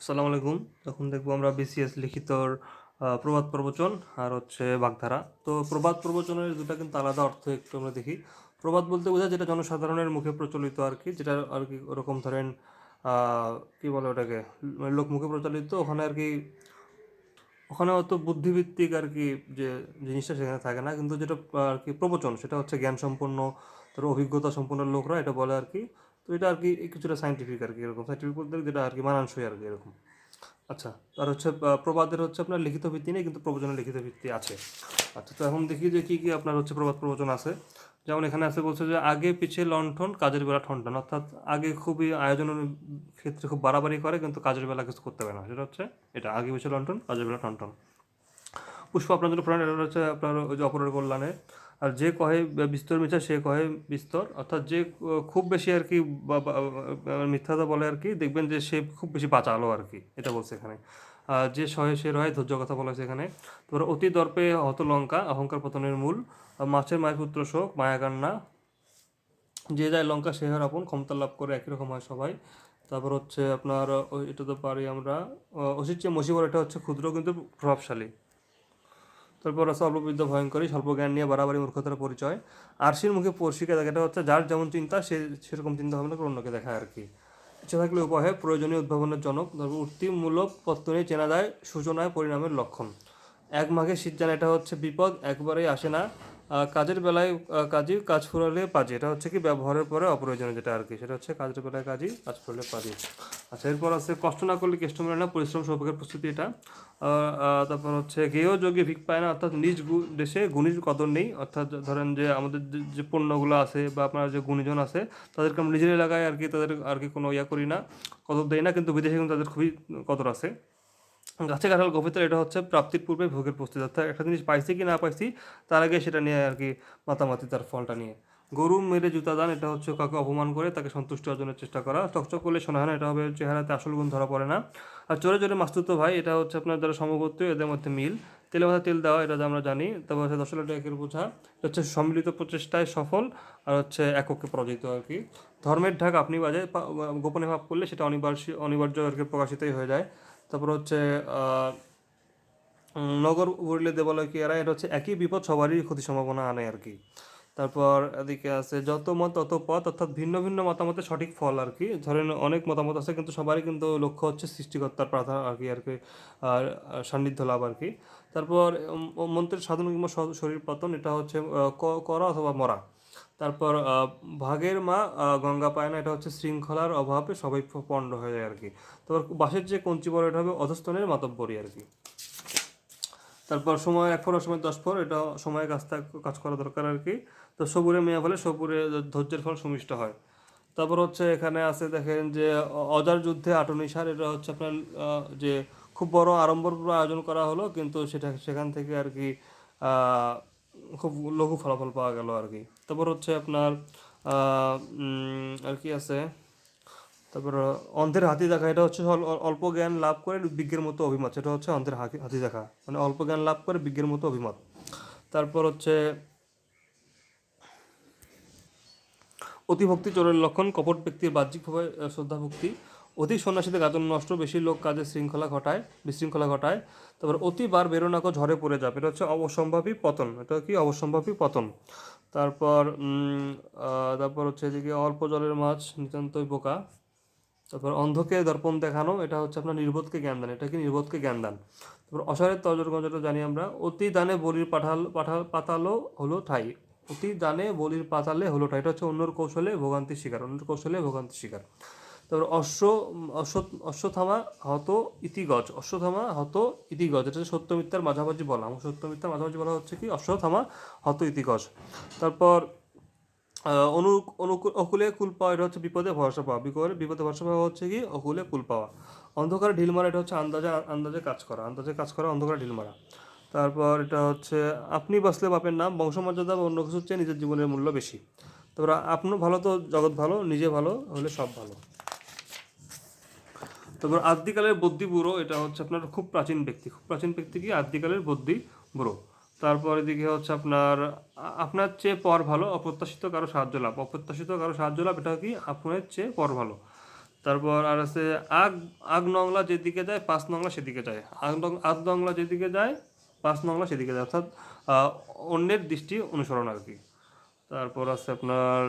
আসসালামু আলাইকুম। তখন দেখব আমরা বিসিএস লিখিতর প্রবাদ প্রবচন আর হচ্ছে বাগধারা। তো প্রবাদ প্রবচনের দুটা কিন্তু আলাদা অর্থ একটু আমরা দেখি। প্রবাদ বলতে বোঝায় যেটা জনসাধারণের মুখে প্রচলিত আর কি, যেটা আর কি ওরকম ধরেন কি বলে ওটাকে মানে লোক মুখে প্রচলিত, ওখানে আর কি, ওখানে অত বুদ্ধিভিত্তিক আর কি যে জিনিসটা সেখানে থাকে না। কিন্তু যেটা আর কি প্রবচন, সেটা হচ্ছে জ্ঞান সম্পন্ন তার অভিজ্ঞতা সম্পন্ন লোকরা এটা বলে আর কি। তো এটা আর কি কিছুটা সাইন্টিফিক আর কি এরকম। সাইন্টিফিক বলতে যেটা আর কি মানানসই আর কি এরকম। আচ্ছা আর হচ্ছে প্রবাদের হচ্ছে আপনার লিখিত ভিত্তি নেই, কিন্তু প্রবচনের লিখিত ভিত্তি আছে। আচ্ছা তো এখন দেখি যে কী কী আপনার হচ্ছে প্রবাদ প্রবচন আছে। যেমন এখানে আছে বলছে যে, আগে পিছিয়ে লণ্ঠন, কাজের বেলা ঠনঠন অর্থাৎ আগে খুবই আয়োজনের ক্ষেত্রে খুব বাড়াবাড়ি করে, কিন্তু কাজের বেলা কিছু করতে পারে না। সেটা হচ্ছে এটা, আগে পিছিয়ে লণ্ঠন, কাজের বেলা ঠনঠন পুষ্প আপনার জন্য প্রাণ এটা হচ্ছে আপনার ওই যে অপরের কল্যাণে। আর যে কহে বিস্তর মিথ্যা, সে কহে বিস্তর। অর্থাৎ যে খুব বেশি আর কি মিথ্যাটা বলে আর কি, দেখবেন যে সে খুব বেশি বাঁচালো আর কি, এটা বলছে এখানে। আর যে সহে, সে রয়, ধৈর্য কথা বলা হয়েছে এখানে। তারপর অতি দর্পে হত লঙ্কা, অহংকার পতনের মূল। মাছের মায়ের পুত্র শোক, মায়া কান্না। যে যায় লঙ্কা, সে হয় আপন, ক্ষমতা লাভ করে একই রকম হয় সবাই। তারপর হচ্ছে আপনার এটা তো পারি আমরা অসির চেয়ে মসিবর, এটা হচ্ছে ক্ষুদ্র কিন্তু প্রভাবশালী। তারপর আছে অল্পবিদ্ধ ভয়ঙ্করী, স্বল্প জ্ঞান নিয়ে বাড়াবাড়ি, মূর্খতার পরিচয়। আরশির মুখে পড়শিকে দেখা এটা হচ্ছে যার যেমন চিন্তা, সে সেরকম চিন্তা ভাবনা করে অন্যকে দেখায় আর কি। ইচ্ছা থাকলে উপায়, প্রয়োজনীয় উদ্ভাবনের জনক তারপর উত্তিমূলক পত্তনে চেনা যায় সূচনায়, পরিণামের লক্ষণ। এক মাঘে শীত জানা এটা হচ্ছে বিপদ, একবারেই আসে না। কাজের বেলায় কাজই কাজ ফুরালে পাজি। এটা হচ্ছে কি ব্যবহারের পরে অপ্রয়োজনীয় যেটা আর কি, সেটা হচ্ছে কাজের বেলায় কাজই কাজ ফুরালে পাজি। আচ্ছা এরপর আছে কষ্ট না করলে কেষ্ট মেলে না, পরিশ্রম সৌভাগ্যের প্রস্তুতি এটা। তারপর হচ্ছে গেয় যোগে ভিক পায় না, অর্থাৎ নিজ দেশে গুণীর কদর নেই। অর্থাৎ ধরেন যে আমাদের যে- পণ্যগুলো আছে বা আপনার যে গুণীজন আছে, তাদেরকে আমরা নিজের এলাকায় আর কি, তাদের আর কি কোনো ইয়া করি না, কদর দেই না, কিন্তু বিদেশে কিন্তু তাদের খুবই কদর আছে। গাছে কাঁঠাল গভীরতা এটা হচ্ছে প্রাপ্তির পূর্বে ভোগের প্রস্তুতি। অর্থাৎ একটা জিনিস পাইছি কি না পাইছি, তার আগে সেটা নিয়ে আর কি মাতামাতি তার ফলটা নিয়ে। গরু মেরে জুতা দান, এটা হচ্ছে কাউকে অপমান করে তাকে সন্তুষ্ট অর্জনের চেষ্টা করা। চকচক করলে শোনা হয় না, এটা হবে চেহারাতে আসল গুণ ধরা পড়ে না। আর চোরে চোরে মাস্তুত ভাই, এটা হচ্ছে আপনার যারা সমগোত্রী, এদের মধ্যে মিল। তেলে মাথা তেল দেওয়া, এটা আমরা জানি। তারপর হচ্ছে দশ লাখ একের বোঝা। এটা হচ্ছে সম্মিলিত প্রচেষ্টায় সফল আর হচ্ছে এককে পরাজিত আর কি। ধর্মের ঢাক আপনি বাজে গোপনে ভাব করলে সেটা অনিবার্য অনিবার্য আর কি প্রকাশিতই হয়ে যায়। তারপর হচ্ছে নগর উড়লে এরা এটা হচ্ছে একই বিপদ সবারই ক্ষতি সম্ভাবনা আনে আর কি। তারপর এদিকে আছে, যত মত তত পথ, অর্থাৎ ভিন্ন ভিন্ন মতামতের সঠিক ফল আর কি। ধরেন অনেক মতামত আছে, কিন্তু সবারই কিন্তু লক্ষ্য হচ্ছে সৃষ্টিকর্তার প্রার্থনা আর কি আর কি, আর সান্নিধ্য লাভ আর কি। তারপর মন্ত্রের সাধন কিংবা শরীর পতন, এটা হচ্ছে করা অথবা মরা। তারপর ভাগের মা গঙ্গা পায় না, এটা হচ্ছে শৃঙ্খলার অভাবে সবাই পণ্ড হয়ে যায় আর কি তারপর বাঁশের যে কঞ্চি বড়, এটা হবে অধস্তনের মাতব্বরী আর কি তারপর সময় এক ফোর সময় দশ ফোর এটা সময়ে কাজ কাজ করা দরকার আর কি তো সবুরে মেয়া ফলে সবুরে ধৈর্যের ফল সুমিষ্ট হয়। তারপর হচ্ছে এখানে আছে দেখেন যে অজার যুদ্ধে আটনিসার এটা হচ্ছে আপনার যে খুব বড় আড়ম্বরপূর্ণ আয়োজন করা হলো, কিন্তু সেটা, সেখান থেকে আর কি খুব লঘু ফলাফল পাওয়া গেল আর কি। তারপর হচ্ছে আপনার আর কি আছে? তারপর অন্ধের হাতি দেখা এটা হচ্ছে অল- অল- অল্প জ্ঞান লাভ করে বিজ্ঞের মতো অভিমত সেটা হচ্ছে অন্ধের হাতি দেখা। মানে অল্প জ্ঞান লাভ করে বিজ্ঞের মতো অভিমত। তারপর হচ্ছে অতিভক্তি চোরের লক্ষণ কপট ব্যক্তির বাহ্যিকভাবে আহ, শ্রদ্ধা ভক্তি অতি সন্ন্যাসীতে গাজন নষ্ট, বেশি লোক কাজে শৃঙ্খলা ঘটায়, বিশৃঙ্খলা ঘটায়। তারপর অতিবার বেরোনাকো ঝড়ে পড়ে যাবে। এটা হচ্ছে অবসম্ভাবী পতন। এটা কি অবসম্ভাবী পতন? তারপর তারপর হচ্ছে এদিকে অল্প জলের মাছ নিতান্তই বোকা। তারপর অন্ধকে দর্পণ দেখানো, এটা হচ্ছে আপনার নির্বোধকে জ্ঞান দান। এটা কি নির্বোধকে জ্ঞান দান? তারপর অসারের তর্জনগঞ্জটা জানি আমরা, অতি দানে বলির পাঠাল পাঠাল, পাতালো হলো ঠাই। অতি দানে বলির পাতালে হলো ঠাই। এটা হচ্ছে অন্যর কৌশলে ভোগান্তির শিকার, অন্যর কৌশলে ভোগান্তির শিকার। তারপর অশ্ব অশ্ব অশ্বথামা হত ইতিগজ অশ্বথামা হত ইতিগজ, এটা হচ্ছে সত্য মিথ্যার মাঝামাঝি বলা। আমার সত্য মিথ্যার মাঝামাঝি বলা হচ্ছে কি? অশ্বথামা হত ইতিগজ। তারপর অনু অনুকূল অকুলে কুল পাওয়া, এটা হচ্ছে বিপদে ভরসা পাওয়া। বিপদে বিপদে ভরসা পাওয়া হচ্ছে কি? অকুলে কুল পাওয়া। অন্ধকারে ঢিল মারা, এটা হচ্ছে আন্দাজে আন্দাজে কাজ করা। আন্দাজে কাজ করা, অন্ধকারে ঢিল মারা। তারপর এটা হচ্ছে, আপনি বাঁচলে বাপের নাম, বংশমর্যাদা বা অন্য কিছুর চেয়ে নিজের জীবনের মূল্য বেশি। তারপর, আপনি ভালো তো জগৎ ভালো, নিজে ভালো হলে সব ভালো। তারপর আদিকালের বদ্যি বুড়ো, এটা হচ্ছে আপনার খুব প্রাচীন ব্যক্তি, খুব প্রাচীন ব্যক্তি কি আদিকালের বদ্যি বুড়ো। তারপর এদিকে হচ্ছে আপনার আপনার চেয়ে পর ভালো, অপ্রত্যাশিত কারও সাহায্য লাভ। অপ্রত্যাশিত কারও সাহায্য লাভ, এটা কি আপনার চেয়ে পর ভালো। তারপর আর আছে আগ আগ নংলা যেদিকে যায়, পাঁচ নংলা সেদিকে যায়। আগ আগ নংলা যেদিকে যায়, পাঁচ নংলা সেদিকে যায়। অর্থাৎ অন্যের দৃষ্টি অনুসরণ আর কি। তারপর আছে আপনার,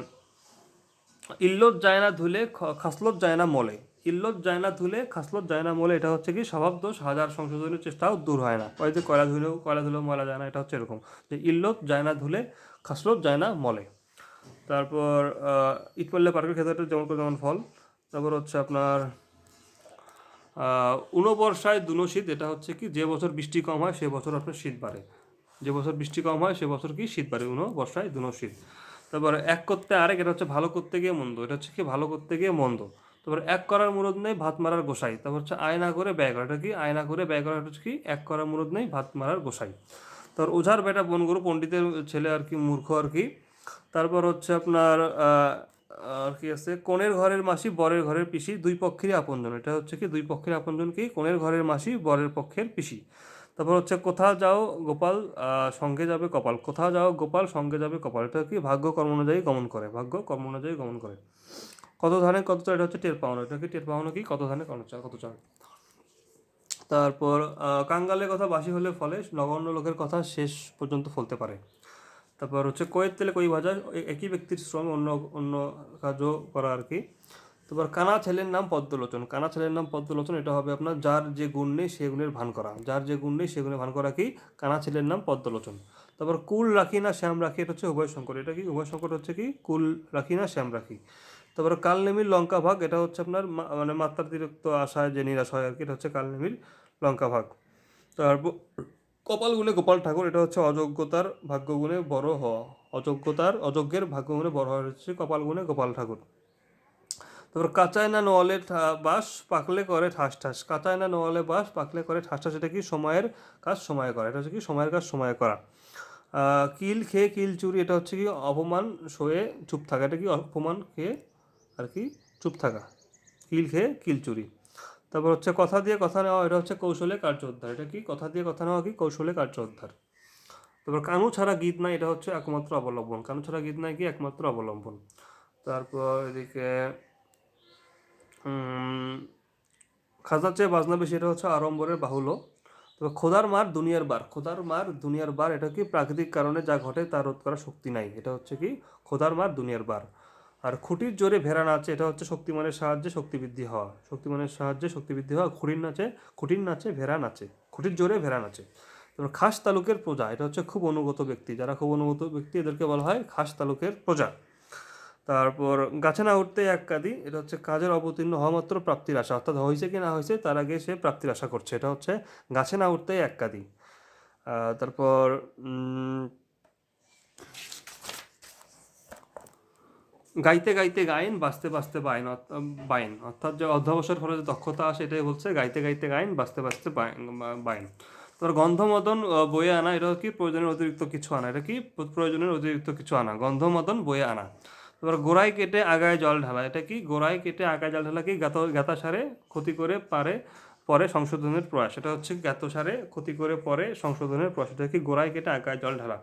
ইল্লত যায় না ধুলে খাসলত যায় না মলে। ইল্লত যায় না ধুলে খাসলত যায় না মলে এটা হচ্ছে কি স্বভাব দোষ হাজার সংশোধনের চেষ্টাও দূর হয় না। ওই যে কয়লা ধুলেও কয়লা ধুলেও ময়লা যায় না এটা হচ্ছে এরকম। যে ইল্লত যায় না ধুলে খাসলত যায় না মলে। তারপর আহ, ইট পড়লে পার্কের ক্ষেত্রে যেমন করে যেমন ফল। তারপর হচ্ছে আপনার উনবর্ষায় দুনো শীত এটা হচ্ছে কি যে বছর বৃষ্টি কম হয় সে বছর আপনার শীত বাড়ে। যে বছর বৃষ্টি কম হয় সে বছর কি শীত বাড়ে উনো বর্ষায় দুনো শীত। তারপর এক করতে আরেক এটা হচ্ছে ভালো করতে গিয়ে মন্দ এটা হচ্ছে কি ভালো করতে গিয়ে মন্দ। তারপর এক করার মুরদ নেই, ভাত মারার গোসাই। তারপর হচ্ছে আয়না করে ব্যয় করা এটা কি? আয়না করে ব্যয় করা হচ্ছে কি? এক করার মুরদ নেই, ভাত মারার গোসাই। তারপর ওঝার বেটা বনগুরু পণ্ডিতের ছেলে আর কি, মূর্খ আর কি। তারপর হচ্ছে আপনার আর কি আছে? কোণের ঘরের মাসি, বরের ঘরের পিসি, দুই পক্ষেরই আপনজন। এটা হচ্ছে কি? দুই পক্ষের আপনজন কি? কোণের ঘরের মাসি, বরের পক্ষের পিসি। তারপর হচ্ছে কোথাও যাও গোপাল সঙ্গে যাবে কপাল। কোথাও যাও গোপাল, সঙ্গে যাবে কপাল। এটা কি? ভাগ্য কর্ম অনুযায়ী গমন করে, ভাগ্য কর্ম অনুযায়ী গমন করে। কত ধানে কত চাল? এটা হচ্ছে টের পাওয়ানো এটা কি টের পাওয়ানো কি? কত ধানে কত চাল? কত চাল? তারপর কাঙ্গালের কথা বাসি হলে ফলে নগণ্য লোকের কথা শেষ পর্যন্ত ফলতে পারে। তারপর হচ্ছে কয়ের তেলে কই ভাজা একই ব্যক্তির শ্রম অন্য অন্য কাজও করা আর কি। তারপর কানা ছেলের নাম পদ্মলোচন। কানা ছেলের নাম পদ্মলোচন, এটা হবে আপনার যার যে গুণ নেই সে গুণের ভান করা। যার যে গুণ নেই সে গুণের ভান করা কি? কানা ছেলের নাম পদ্মলোচন। তারপর কুল রাখি না শ্যাম রাখি, এটা হচ্ছে উভয় সংকট এটা কি? উভয় সংকট হচ্ছে কি? কুল রাখি না শ্যাম রাখি। তারপর কালনেমির লঙ্কা ভাগ, এটা হচ্ছে আপনার মানে মাত্রাতিরিক্ত আশায় যে নিরাশ হয় আর কি, এটা হচ্ছে কালনেমির লঙ্কা ভাগ। তারপর কপাল গুণে গোপাল ঠাকুর, এটা হচ্ছে অযোগ্যতার ভাগ্য গুণে বড় হওয়া। অযোগ্যতার, অযোগ্যের ভাগ্য গুণে বড় হওয়া হচ্ছে কপাল গুণে গোপাল ঠাকুর। তারপর কাঁচায় না নোয়ালে বাস পাকলে করে ঠাস ঠাস। কাঁচায় না নোয়ালে বাস পাকলে করে ঠাস ঠাস, এটা কি সময়ের কাজ? সময়ে করা। এটা হচ্ছে কি সময়ের কাজ? সময়ে করা। কিল খেয়ে কিল চুরি, এটা হচ্ছে কি অপমান সয়ে চুপ থাকা। এটা কি অপমান খেয়ে আর কি, চুপ থাকা। কিল খেয়ে কিল চুরি। তারপর হচ্ছে কথা দিয়ে কথা নেওয়া, এটা হচ্ছে কৌশলে কার্য উদ্ধার। এটা কি? কথা দিয়ে কথা নেওয়া কি? কৌশলে কার্য উদ্ধার। তারপর কানু ছাড়া গীত নাই, এটা হচ্ছে একমাত্র অবলম্বন। কানু ছাড়া গীত নাই কি? একমাত্র অবলম্বন। তারপর এদিকে খাজার চেয়ে বাজনা বেশি, এটা হচ্ছে আড়ম্বরের বাহুল্য। তবে খোদার মার দুনিয়ার বার। খোদার মার দুনিয়ার বার, এটা কি? প্রাকৃতিক কারণে যা ঘটে তা রোধ করার শক্তি নাই। এটা হচ্ছে কি? খোদার মার দুনিয়ার বার। আর খুঁটির জোরে ভেড়া নাচে, এটা হচ্ছে শক্তিমানের সাহায্যে শক্তিবৃদ্ধি হওয়া। শক্তিমানের সাহায্যে শক্তিবৃদ্ধি হওয়া, খুঁটির নাচে খুঁটির নাচে ভেড়া নাচে, খুঁটির জোরে ভেড়া নাচে। তারপর খাস তালুকের প্রজা, এটা হচ্ছে খুব অনুগত ব্যক্তি, যারা খুব অনুগত ব্যক্তি এদেরকে বলা হয় খাস তালুকের প্রজা। তারপর গাছে না উঠতে এক কাদি, এটা হচ্ছে কাজের অবতীর্ণ হওয়া মাত্র প্রাপ্তির আশা, অর্থাৎ হয়েছে কি না হয়েছে, তার আগে সে প্রাপ্তির আশা করছে, এটা হচ্ছে গাছে না উঠতে এক কাদি। তারপর গাইতে গাইতে গায়েন বাঁচতে বাঁচতে অর্থ- বাইন অর্থাৎ যে অধ্যবসায়ের ফলে যে দক্ষতা আসে এটাই বলছে গাইতে গাইতে গায়েন বাঁচতে বাঁচতে বাইন তারপর গন্ধমদন বয়ে আনা, এটা কি প্রয়োজনের অতিরিক্ত কিছু আনা? এটা কি প্রয়োজনের অতিরিক্ত কিছু আনা? গন্ধমদন, বয়ে আনা। তারপর গোড়ায় কেটে আগায় জল ঢালা। এটা কি গোড়ায় কেটে আগায় জল ঢালা কি গাত গাতা সারে ক্ষতি করে পারে, পরে সংশোধনের প্রয়াস? এটা হচ্ছে জ্ঞাত সারে ক্ষতি করে পরে সংশোধনের প্রয়াস। এটা কি গোড়ায় কেটে আগায় জল ঢালা?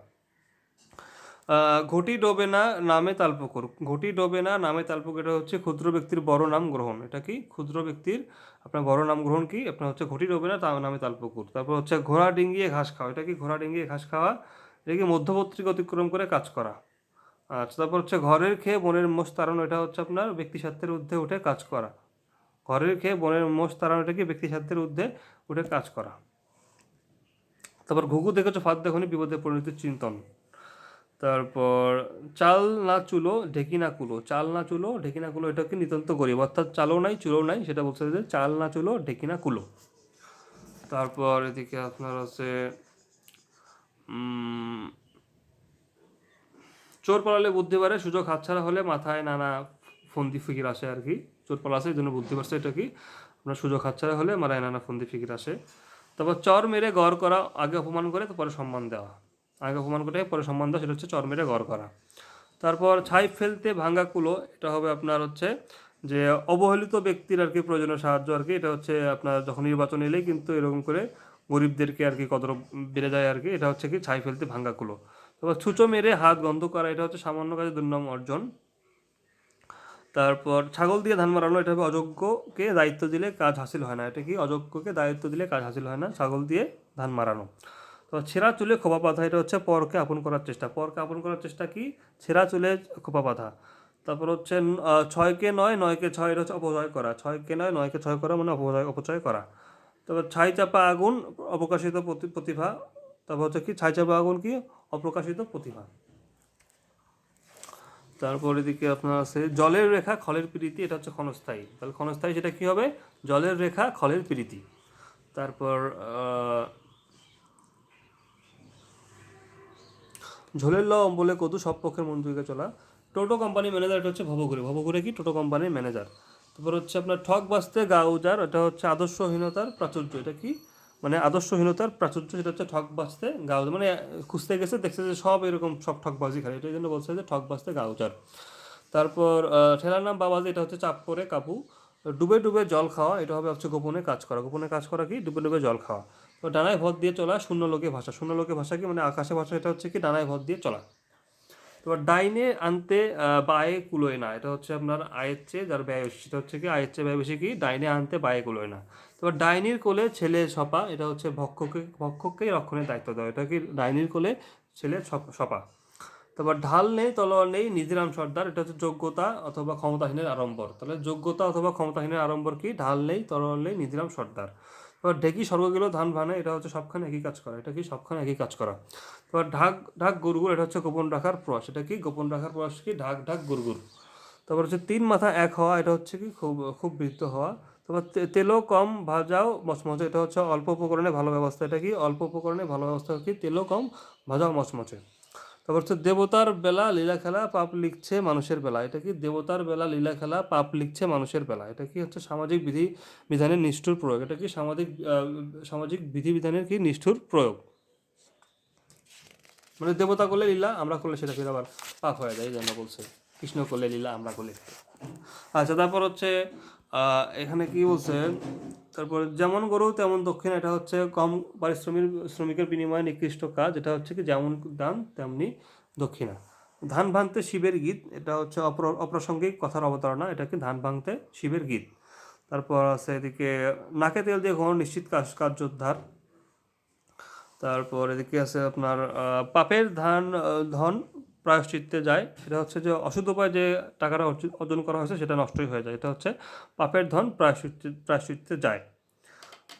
ঘটি ডোবে না নামে তালপুকুর। ঘটি ডোবে না নামে তালপুকুর, এটা হচ্ছে ক্ষুদ্র ব্যক্তির বড় নাম গ্রহণ। এটা কি? ক্ষুদ্র ব্যক্তির, আপনার বড় নাম গ্রহণ কি? আপনার হচ্ছে ঘটি ডোবে না নামে তালপুকুর। তারপর হচ্ছে ঘোড়া ডিঙ্গিয়ে ঘাস খাওয়া। এটা কি? ঘোড়া ডিঙ্গিয়ে ঘাস খাওয়া। এটা কি? মধ্যবর্তী অতিক্রম করে কাজ করা। আচ্ছা তারপর হচ্ছে ঘরের খেয়ে বনের মোষ তাড়ানো, এটা হচ্ছে আপনার ব্যক্তি স্বার্থের ঊর্ধ্বে উঠে কাজ করা। ঘরের খেয়ে বনের মোষ তাড়ানো, এটা কি? ব্যক্তি স্বার্থের ঊর্ধ্বে উঠে কাজ করা। তারপর ঘুঘু দেখেছ? ফাঁদ দেখনি? বিপদে পরিণত চিন্তন। তারপর চাল না চুলো ঢেকি না কুলো। চাল না চুলো ঢেকি না কুলো এটা কি নিতান্ত গরিব। অর্থাৎ চালও নাই চুলো নাই সেটা বলছে যে চাল না চুলো ঢেকি না কুলো। তারপর এদিকে আপনার উম, চোর পালালে বুদ্ধি বাড়ে সুযোগ হাতছাড়া হলে মাথায় নানা ফন্দি ফিকির আসে আর কি। চোর পালাছে এই জন্য বুদ্ধি বাড়ছে এটা কি? আপনার সুযোগ হাতছাড়া হলে মাথায় নানা ফন্দি ফিকির আসে। তারপর চর মেরে গড় করা আগে অপমান করে তারপরে সম্মান দেওয়া। আগে অপমান করে, পরে দেওয়া সেটা হচ্ছে চর মেরে গড় করা। তারপর ছাই ফেলতে ভাঙ্গা কুলো, এটা হবে আপনার হচ্ছে যে অবহেলিত ব্যক্তির আর কি প্রয়োজনীয় সাহায্য আর কি, এটা হচ্ছে আপনার যখন নির্বাচন এলেই কিন্তু এরকম করে গরিবদেরকে আর কি কদর বেড়ে যায় আর কি, এটা হচ্ছে কি ছাই ফেলতে ভাঙ্গা কুলো। তারপর ছুঁচো মেরে হাত গন্ধ করা, এটা হচ্ছে সামান্য কাজে দুর্নাম অর্জন। তারপর ছাগল দিয়ে ধান মারানো, এটা হবে অযোগ্যকে দায়িত্ব দিলে কাজ হাসিল হয় না, এটা কি অযোগ্যকে দায়িত্ব দিলে কাজ হাসিল হয় না, ছাগল দিয়ে ধান মারানো। তো ছেঁড়া চুলে খোপা বাঁধা, এটা হচ্ছে পরকে আপন করার চেষ্টা। পরকে আপন করার চেষ্টা কি? ছেঁড়া চুলে খোপা বাঁধা। তারপর হচ্ছে ছয়কে নয়, নয়কে ছয়, এটা হচ্ছে অপচয় করা। ছয়কে নয়, নয়কে ছয় করা মানে অপচয় অপচয় করা। তারপর ছাই চাপা আগুন, অপ্রকাশিত প্রতি- প্রতিভা। তারপর হচ্ছে কি? ছাই চাপা আগুন কি? অপ্রকাশিত প্রতিভা। তারপর এদিকে আপনার আছে, জলের রেখা খলের প্রীতি, এটা হচ্ছে ক্ষণস্থায়ী। তাহলে ক্ষণস্থায়ী সেটা কি হবে? জলের রেখা খলের প্রীতি। তারপর ঝোলের ল অম্বলে কদু, সব পক্ষের মন্ত্রীকে চলা। টোটো কোম্পানি ম্যানেজার এটা হচ্ছে ভবঘুরে। ভবঘুরে কি? টোটো কোম্পানির ম্যানেজার তারপর হচ্ছে আপনার ঠক বাঁচতে গা উজার এটা হচ্ছে আদর্শহীনতার প্রাচুর্য। এটা কি? মানে আদর্শহীনতার প্রাচুর্য, সেটা হচ্ছে ঠক বাঁচতে গা মানে খুঁজতে গেছে, দেখছে যে সব এরকম সব ঠকবাজি খায় এটার জন্য বলছে যে ঠক বাঁচতে গা উজার তারপর ঠেলার নাম বাবাজি এটা হচ্ছে চাপ করে কাপু ডুবে ডুবে জল খাওয়া, এটা হবে হচ্ছে গোপনে কাজ করা। গোপনে কাজ করা কি? ডুবে ডুবে জল খাওয়া। তো ডানায় ভর দিয়ে চলা শূন্য লোকে ভাষা। শূন্য লোকে ভাষা কি? মানে আকাশে ভাষা, এটা হচ্ছে কি? ডানায় ভর দিয়ে চলা। এবার ডাইনে আনতে বায়ে কুলোয় না। এটা হচ্ছে আপনার আয়ের চেয়ে, যার ব্যয় বেশি, সেটা হচ্ছে কি? আয়ের চেয়ে ব্যয় বেশি কি? ডাইনে আনতে বায়ে কুলোয় না। এবার ডাইনির কোলে ছেলে সপা, এটা হচ্ছে ভক্ষকে ভক্ষককেই রক্ষণের দায়িত্ব দেওয়া। এটা কি? ডাইনির কোলে ছেলে সপা তারপর ঢাল নেই, তলোয়ার নেই, নিধিরাম সর্দার, এটা হচ্ছে যোগ্যতা অথবা ক্ষমতাহীনের আড়ম্বর। তাহলে যোগ্যতা অথবা ক্ষমতাহীনের আড়ম্বর কি? ঢাল নেই, তলোয়ার নেই, নিধিরাম সর্দার। এবার ঢেকি স্বর্গ গেল ধান ভানে, এটা হচ্ছে সবখানে একই কাজ করা, এটা কি সবখানে একই কাজ করা? এবার ঢাক ঢাক গুরগুর এটা হচ্ছে গোপন রাখার প্রয়াস, এটা কি গোপন রাখার প্রয়াস কি? ঢাক ঢাক গুরগুর তারপর হচ্ছে তিন মাথা এক হওয়া, এটা হচ্ছে কি খুব খুব বৃদ্ধ হওয়া। তারপর তেলও কম, ভাজাও মচমচে, এটা হচ্ছে অল্প উপকরণে ভালো ব্যবস্থা, এটা কি অল্প উপকরণে ভালো ব্যবস্থা কি? তেলও কম, ভাজাও মচমচে। তারপর হচ্ছে দেবতার বেলা, লীলা খেলা, পাপ লিখছে মানুষের বেলা। এটা কি দেবতার বেলা, লীলা খেলা, পাপ লিখছে মানুষের বেলা? এটা কি হচ্ছে সামাজিক বিধি বিধানের নিষ্ঠুর প্রয়োগ? এটা কি সামাজিক সামাজিক বিধি বিধানের কি নিষ্ঠুর প্রয়োগ? মানে দেবতা করলে লীলা, আমরা করলে সেটা ফির আবার পাপ হয়ে যায় জন্য বলছে। কৃষ্ণ করলে লীলা, আমরা করলে। আচ্ছা তারপর হচ্ছে এখানে কি বলছে? তারপর যেমন গরু, তেমন দক্ষিণ। এটা হচ্ছে কম পারিশ্রমিক শ্রমিকের বিনিময়ে নিকৃষ্ট কাজ। এটা হচ্ছে কি, যেমন দান তেমনি দক্ষিণা। ধান ভাঙতে শিবের গীত, এটা হচ্ছে অপ্র, অপ্রাসঙ্গিক কথার অবতারণা। এটা কি, ধান ভাঙতে শিবের গীত। তারপর আছে এদিকে, নাকে তেল দিয়ে ঘন নিশ্চিত কাজ, কার্যোদ্ধার। তারপর এদিকে আছে আপনার পাপের ধান ধন প্রায়শ্চিত্তে যায় সেটা হচ্ছে যে অশুদ্ধ উপায়ে যে টাকাটা অর্জি- অর্জন করা হয়েছে সেটা নষ্টই হয়ে যায়, এটা হচ্ছে পাপের ধন প্রায়শ্চিত্তে প্রায়শ্চিত্তে যায়।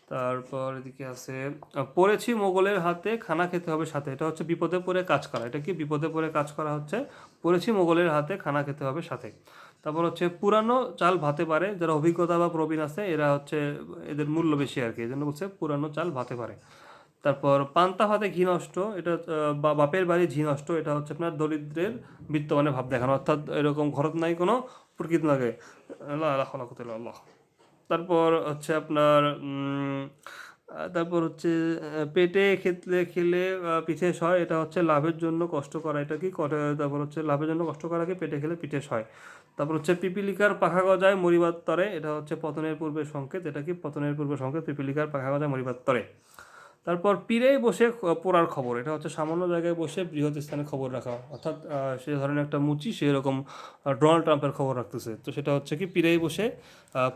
তারপর এদিকে আছে, পড়েছি মোগলের হাতে, খানা খেতে হবে সাথে, এটা হচ্ছে বিপদে পড়ে কাজ করা, এটা কি বিপদে পড়ে কাজ করা হচ্ছে? পড়েছি মোগলের হাতে, খানা খেতে হবে সাথে। তারপর হচ্ছে পুরানো চাল ভাতে পারে, যারা অভিজ্ঞতা বা প্রবীণ আছে, এরা হচ্ছে এদের মূল্য বেশি আর কি এই জন্য বলছে পুরানো চাল ভাতে পারে। তারপর পান্তা হাতে ঘি নষ্ট, এটা বাপের বাড়ি ঘি নষ্ট, এটা হচ্ছে আপনার দরিদ্রের বিত্তমানের ভাব দেখানো। অর্থাৎ এরকম ঘরত নাই কোনো, প্রকৃত লাগে। তারপর হচ্ছে আপনার তারপর হচ্ছে পেটে খেতলে খেলে পিঠে সয় এটা হচ্ছে লাভের জন্য কষ্ট করা। এটা কি তারপর হচ্ছে লাভের জন্য কষ্ট করা কি? পেটে খেলে পিঠে সয় তারপর হচ্ছে পিপিলিকার পাখা গজায় মরিবার তরে, এটা হচ্ছে পতনের পূর্বে সংকেত। এটা কি? পতনের পূর্বে সংকেত, পিপিলিকার পাখা গজায় মরিবার তরে। তারপর পীরেই বসে পড়ার খবর। এটা হচ্ছে সামান্য জায়গায় বসে বৃহৎ স্থানে খবর রাখা। অর্থাৎ সে ধরনের একটা মুচি সেরকম ডোনাল্ড ট্রাম্পের খবর রাখতেছে। তো সেটা হচ্ছে কি, পীরেই বসে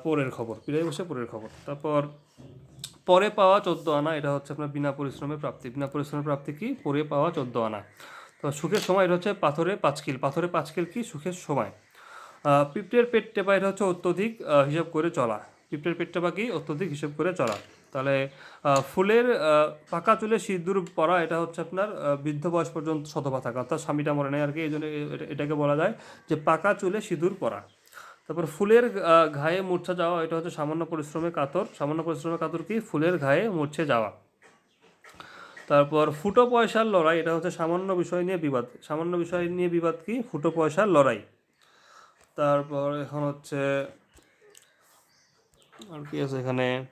পরের খবর। পীরেই বসে পরের খবর। তারপর পরে পাওয়া চোদ্দ আনা, এটা হচ্ছে আপনার বিনা পরিশ্রমের প্রাপ্তি। বিনা পরিশ্রমের প্রাপ্তি কি? পরে পাওয়া চোদ্দ আনা। তো সুখের সময়, এটা হচ্ছে পাথরে পাঁচকিল পাথরে পাঁচকিল কি? সুখের সময়। পিঁপড়ের পেট টেপা, এটা হচ্ছে অত্যধিক হিসাব করে চলা। পিঁপড়ের পেট টেপা কি? অত্যধিক হিসাব করে চলা। তাহলে ফুলের পাকা চুলে সিঁদুর পরা, এটা হচ্ছে আপনার বৃদ্ধ বয়স পর্যন্ত সতপা থাকা অর্থাৎ স্বামীটা মরে নেই আর কি এই জন্য এটা- এটাকে বলা যায় যে পাকা চুলে সিঁদুর পরা। তারপর ফুলের ঘায়ে মূর্ছা যাওয়া, এটা হচ্ছে সামান্য পরিশ্রমে কাতর। সামান্য পরিশ্রমে কাতর কি? ফুলের ঘায়ে মূর্ছে যাওয়া। তারপর ফুটো পয়সার লড়াই, এটা হচ্ছে সামান্য বিষয় নিয়ে বিবাদ। সামান্য বিষয় নিয়ে বিবাদ কি? ফুটো পয়সার লড়াই। তারপর এখন হচ্ছে, আর কি আছে এখানে?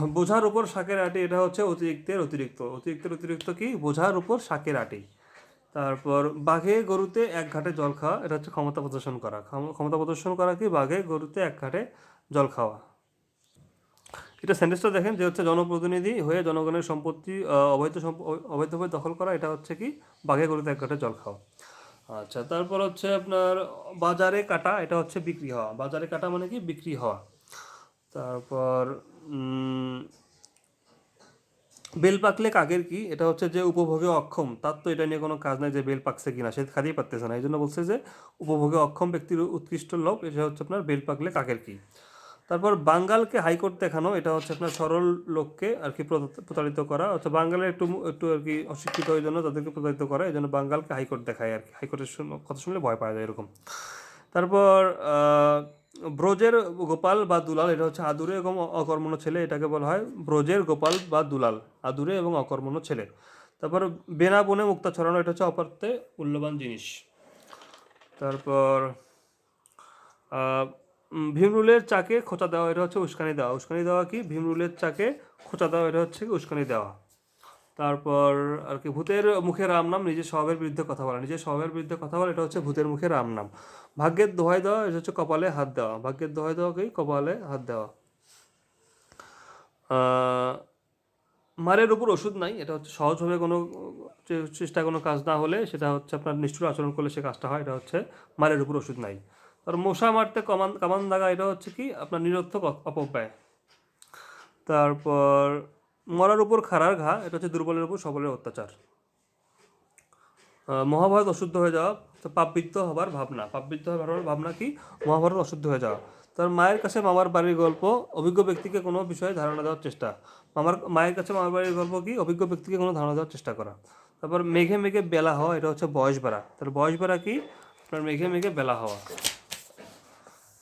বোঝার উপর শাকের আটি, এটা হচ্ছে অতিরিক্তের অতিরিক্ত। অতিরিক্তের অতিরিক্ত কি? বোঝার উপর শাকের আটি। তারপর বাঘে গরুতে এক ঘাটে জল খাওয়া, এটা হচ্ছে ক্ষমতা প্রদর্শন করা। ক্ষম- ক্ষমতা প্রদর্শন করা কি? বাঘে গরুতে এক ঘাটে জল খাওয়া। এটা সেন্টেন্সটা দেখেন যে হচ্ছে জনপ্রতিনিধি হয়ে জনগণের সম্পত্তি অবৈধ অবৈধভাবে দখল করা, এটা হচ্ছে কি? বাঘে গরুতে এক ঘাটে জল খাওয়া। আচ্ছা তারপর হচ্ছে আপনার বাজারে কাটা, এটা হচ্ছে বিক্রি হওয়া। বাজারে কাটা মানে কি? বিক্রি হওয়া। তারপর বেল পাকলে কাকের কি? এটা হচ্ছে যে উপভোগে অক্ষম। তার তো এটা নিয়ে কোনো কাজ নাই যে বেল পাকছে কিনা, সে খাতেই পারতেছে না। এই জন্য বলছে যে উপভোগে অক্ষম ব্যক্তির উৎকৃষ্ট লোক, এটা হচ্ছে আপনার বেল পাকলে কাকের কি। তারপর বাঙ্গালকে হাইকোর্ট দেখানো, এটা হচ্ছে আপনার সরল লোককে আর কি প্রতা- প্রতারিত করা অর্থাৎ বাঙ্গালের একটু একটু আর কি অশিক্ষিত ওই জন্য তাদেরকে প্রতারিত করা, এই জন্য বাঙ্গালকে হাইকোর্ট দেখায় আর কি। হাইকোর্টের কথা শুনলে ভয় পাওয়া যায় এরকম। তারপর ব্রজের গোপাল বা দুলাল, এটা হচ্ছে আদুরে এবং অকর্মণ ছেলে, এটাকে বলা হয় ব্রজের গোপাল বা দুলাল, আদুরে এবং অকর্মণ ছেলে। তারপর বেনা বনে মুক্তা ছড়ানো, এটা হচ্ছে অপার্থে মূল্যবান জিনিস। তারপর ভীমরুলের চাকে খোঁচা দেওয়া, এটা হচ্ছে উস্কানি দেওয়া। উস্কানি দেওয়া কি? ভীমরুলের চাকে খোঁচা দেওয়া, এটা হচ্ছে উস্কানি দেওয়া। তারপর, আর কি, ভূতের মুখে রাম নাম নিজের স্বভাবের বিরুদ্ধে কথা বলা। নিজের স্বভাবের বিরুদ্ধে কথা বলা, এটা হচ্ছে ভূতের মুখে রাম নাম ভাগ্যের দোহাই দেওয়া, এটা হচ্ছে কপালে হাত দেওয়া। ভাগ্যের দোহাই দেওয়া কি? কপালে হাত দেওয়া। মারের উপর ওষুধ নাই, এটা হচ্ছে সহজভাবে কোনো চেষ্টা কোনো কাজ না হলে সেটা হচ্ছে আপনার নিষ্ঠুর আচরণ করলে সে কাজটা হয়, এটা হচ্ছে মারের উপর ওষুধ নাই। আর মশা মারতে কমান, কামান দাগা, এটা হচ্ছে কি? আপনার নিরর্থক অপ- অপব্যয়। তারপর মরার উপর খাড়ার ঘা, এটা হচ্ছে দুর্বলের উপর সবলের অত্যাচার। মহাভারত অশুদ্ধ হয়ে যাওয়া তো পাপবিদ্ধ হবার ভাবনা। পাপবিদ্ধ হবার ভাবনা কি? মহাভারত অশুদ্ধ হয়ে যাওয়া। তার মায়ের কাছে মামার বাড়ির গল্প, অভিজ্ঞ ব্যক্তিকে কোনো বিষয়ে ধারণা দেওয়ার চেষ্টা। মামার, মায়ের কাছে মামার বাড়ির গল্প কি? অভিজ্ঞ ব্যক্তিকে কোনো ধারণা দেওয়ার চেষ্টা করা। তারপর মেঘে মেঘে বেলা হওয়া, এটা হচ্ছে বয়স বাড়া। তার বয়স বাড়া কি? আপনার মেঘে মেঘে বেলা হওয়া।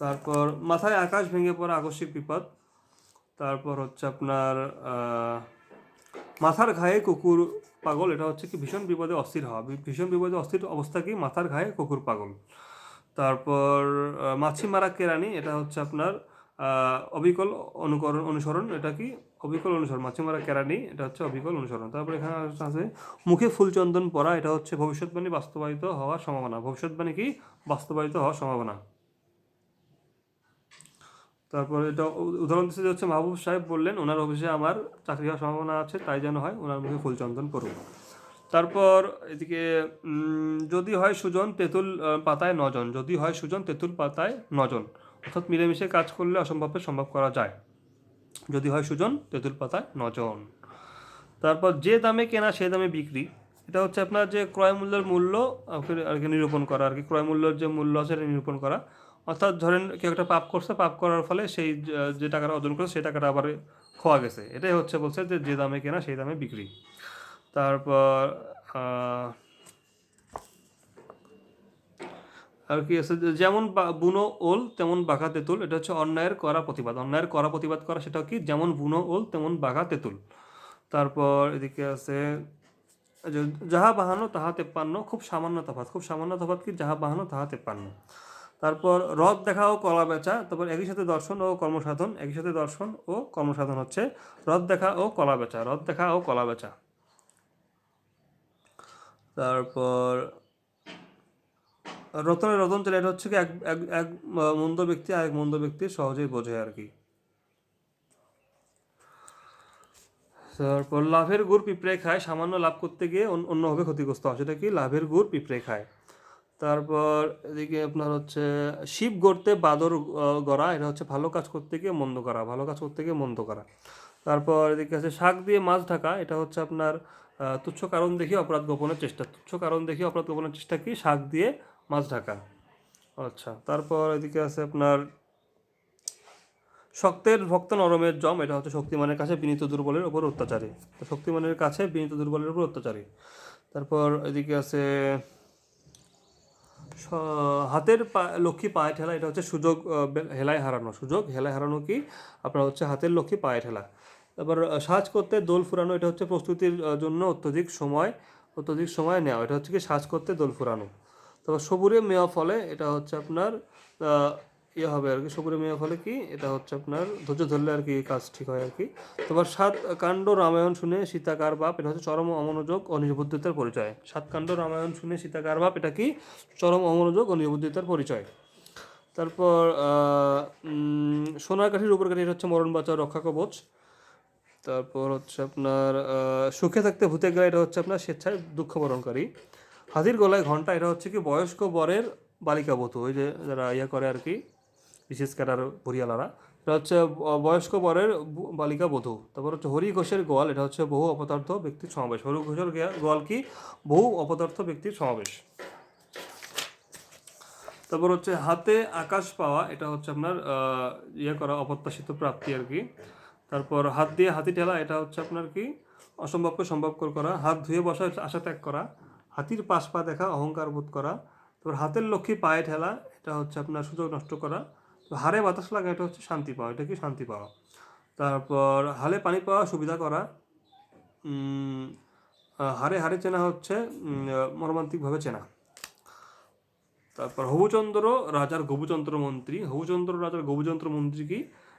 তারপর মাথায় আকাশ ভেঙে পড়া আকস্মিক বিপদ। তারপর হচ্ছে আপনার মাথার ঘায়ে কুকুর পাগল, এটা হচ্ছে কি ভীষণ বিপদে অস্থির হওয়া। ভীষণ বিপদে অস্থির অবস্থা কি মাথার ঘায়ে কুকুর পাগল। তারপর মাছি মারা কেরানি এটা হচ্ছে আপনার অবিকল অনুকরণ অনুসরণ, এটা কি? অবিকল অনুসরণ, মাছি মারা কেরানি এটা হচ্ছে অবিকল অনুসরণ। তারপর এখানে আছে, মুখে ফুলচন্দন পরা, এটা হচ্ছে ভবিষ্যৎবাণী বাস্তবায়িত হওয়ার সম্ভাবনা। ভবিষ্যৎবাণী কি? বাস্তবায়িত হওয়ার সম্ভাবনা। তারপর এটা উদাহরণ দিচ্ছে হচ্ছে মাহবুব সাহেব বললেন, ওনার অফিসে আমার চাকরি হওয়ার সম্ভাবনা আছে, তাই যেন হয়, ওনার মুখে ফুলচন্দন পড়ুক। তারপর এদিকে যদি হয় সুজন, তেঁতুল পাতায় নজন। যদি হয় সুজন, তেঁতুল পাতায় নজন। অর্থাৎ মিলেমিশে কাজ করলে অসম্ভবকে সম্ভব করা যায়। যদি হয় সুজন, তেঁতুল পাতায় নজন। তারপর, যে দামে কেনা, সে দামে বিক্রি। এটা হচ্ছে আপনার যে ক্রয় মূল্যের মূল্য আর কি- নিরূপণ করা, আর কি ক্রয় মূল্যের যে মূল্য আছে সেটা নিরূপণ করা। অর্থাৎ ধরেন কেউ একটা পাপ করছে, পাপ করার ফলে সেই যে- টাকাটা অর্জন করেছে, সেই টাকাটা আবার খোয়া গেছে। এটাই হচ্ছে বলছে যে যে দামে কেনা, সেই দামে বিক্রি। তারপর আর কি আছে? যেমন বুনো ওল, তেমন বাঘা তেঁতুল। এটা হচ্ছে অন্যায়ের করা প্রতিবাদ। অন্যায়ের করা প্রতিবাদ করা সেটা কি? যেমন বুনো ওল, তেমন বাঘা তেঁতুল। তারপর এদিকে আছে যাহা বাহানো তাহা তেপ্পান্ন। খুব সামান্য তফাৎ। খুব সামান্য তফাত কি? যাহা বাহানো তাহা তেপ্পান্ন। তারপর রথ দেখা ও কলা বেচা, তারপর একই সাথে দর্শন ও কর্মসাধন, একই সাথে দর্শন ও কর্মসাধন হচ্ছে রথ দেখা ও কলা বেচা রথ দেখা ও কলা বেচা। তারপর রতনের রতন চলে এটা হচ্ছে কি এক এক মন্দ ব্যক্তি আর এক মন্দ ব্যক্তি সহজেই বোঝে আর কি। তারপর লাভের গুড় পিঁপড়ে খায়, সামান্য লাভ করতে গিয়ে অন্য- অন্যভাবে ক্ষতিগ্রস্ত হয়। সেটা কি? লাভের গুড় পিঁপড়ে খায়। তারপর এদিকে আপনার হচ্ছে শিব গড়তে বাদর গড়া, এটা হচ্ছে ভালো কাজ করতে গিয়ে মন্দ করা, ভালো কাজ করতে গিয়ে মন্দ করা। তারপর এদিকে আছে শাক দিয়ে মাছ ঢাকা, এটা হচ্ছে আপনার তুচ্ছ কারণ দেখি অপরাধ গোপনের চেষ্টা। তুচ্ছ কারণ দেখি অপরাধ গোপনের চেষ্টা কি? শাক দিয়ে মাছ ঢাকা। আচ্ছা তারপর এদিকে আছে আপনার শক্তের ভক্ত নরমের জম, এটা হচ্ছে শক্তিমানের কাছে বিনীত দুর্বলের উপর অত্যাচারী। শক্তিমানের কাছে বিনীত দুর্বলের উপর অত্যাচারী। তারপর এদিকে আছে হাতের লক্ষ্মী পায়ে ঠেলা, এটা হচ্ছে সুযোগ হেলায় হারানো সুযোগ। হেলায় হারানো কি? আপনার হচ্ছে হাতের লক্ষ্মী পায়ে ঠেলা। তারপর সাজ করতে দোল ফুরানো, এটা হচ্ছে প্রস্তুতির জন্য অত্যধিক সময় অত্যধিক সময় নেওয়া। এটা হচ্ছে কি, সাজ করতে দোল ফুরানো। তারপর সবুরে মেওয়া ফলে এটা হচ্ছে আপনার ইয়ে হবে আর কি সবুরে মেয়া ফলে কি এটা হচ্ছে আপনার ধৈর্য ধরলে আর কি কাজ ঠিক হয় আর কি। তারপর সাত কাণ্ড রামায়ণ শুনে সীতাকার বাপ, এটা হচ্ছে চরম অমনোযোগ ও পরিচয়। সাত কাণ্ড রামায়ণ শুনে সীতাকার বাপ, এটা কি? চরম অমনোযোগ ও নির্বুদ্ধিতার পরিচয়। তারপর সোনার কাঠির উপর কাঠি হচ্ছে মরণ বাঁচা রক্ষা কবচ। তারপর হচ্ছে আপনার সুখে থাকতে ভূতে গেলে এটা হচ্ছে আপনার স্বেচ্ছায় দুঃখ বরণকারী। হাতির গলায় ঘণ্টা এটা হচ্ছে কি বয়স্ক বরের বালিকা বধূ, ওই যে যারা ইয়া করে আর কি। বিশেষ ক্যাডার হরিয়ালারা এটা হচ্ছে বয়স্ক বরের বালিকা বধূ। তারপর হচ্ছে হরি ঘোষের গোয়াল। এটা হচ্ছে বহু অপদার্থ ব্যক্তির সমাবেশ। হরি ঘোষের গোয়াল কি? বহু অপদার্থ ব্যক্তির সমাবেশ। তারপর হচ্ছে হাতে আকাশ পাওয়া, এটা হচ্ছে আপনার ইয়ে করা, অপ্রত্যাশিত প্রাপ্তি আর কি। তারপর হাত দিয়ে হাতি ঠেলা, এটা হচ্ছে আপনার কি? অসম্ভবকে সম্ভবকর করা। হাত ধুয়ে বসা, আশা ত্যাগ করা। হাতির পাশ পা দেখা, অহংকার বোধ করা। তারপর হাতের লক্ষ্মী পায়ে ঠেলা, এটা হচ্ছে আপনার সুযোগ নষ্ট করা। তো হারে বাতাস লাগা, এটা হচ্ছে শান্তি পাওয়া, এটা কি শান্তি পাওয়া? তারপর হালে পানি পাওয়া সুবিধা করা হারে হারে চেনা হচ্ছে মর্মান্তিকভাবে চেনা। তারপর হবুচন্দ্র রাজার গবুচন্দ্র মন্ত্রী, হবুচন্দ্র রাজার গবুচন্দ্র মন্ত্রী কি?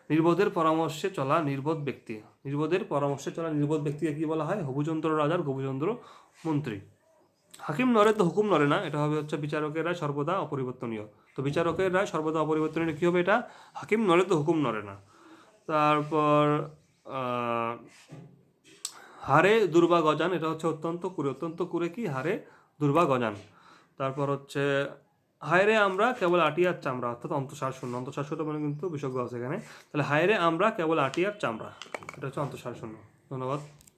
নির্বোধের পরামর্শে চলা নির্বোধ ব্যক্তি, নির্বোধের পরামর্শে চলা নির্বোধ ব্যক্তিকে কি বলা হয়? হবুচন্দ্র রাজার গবুচন্দ্র মন্ত্রী। হাকিম নরে তো হুকুম নরে না, এটা হবে হচ্ছে বিচারকের সর্বদা অপরিবর্তনীয়। তো বিচারকের রায় সর্বদা অপরিবর্তনীয়, কি হবে এটা? হাকিম নরে তো হুকুম নরে না। তারপর হারে দুর্বা গজান, এটা হচ্ছে অত্যন্ত কুরে অত্যন্ত কুরে কি? হারে দুর্বা গজান। তারপর হচ্ছে, হায়রে আমরা কেবল আটিয়ার চামড়া, অর্থাৎ অন্তঃসার শূন্য। মানে কিন্তু বিশেষজ্ঞ আছে এখানে। তাহলে হায়রে আমরা কেবল আটিয়ার চামড়া, এটা হচ্ছে অন্তঃসার শূন্য। ধন্যবাদ।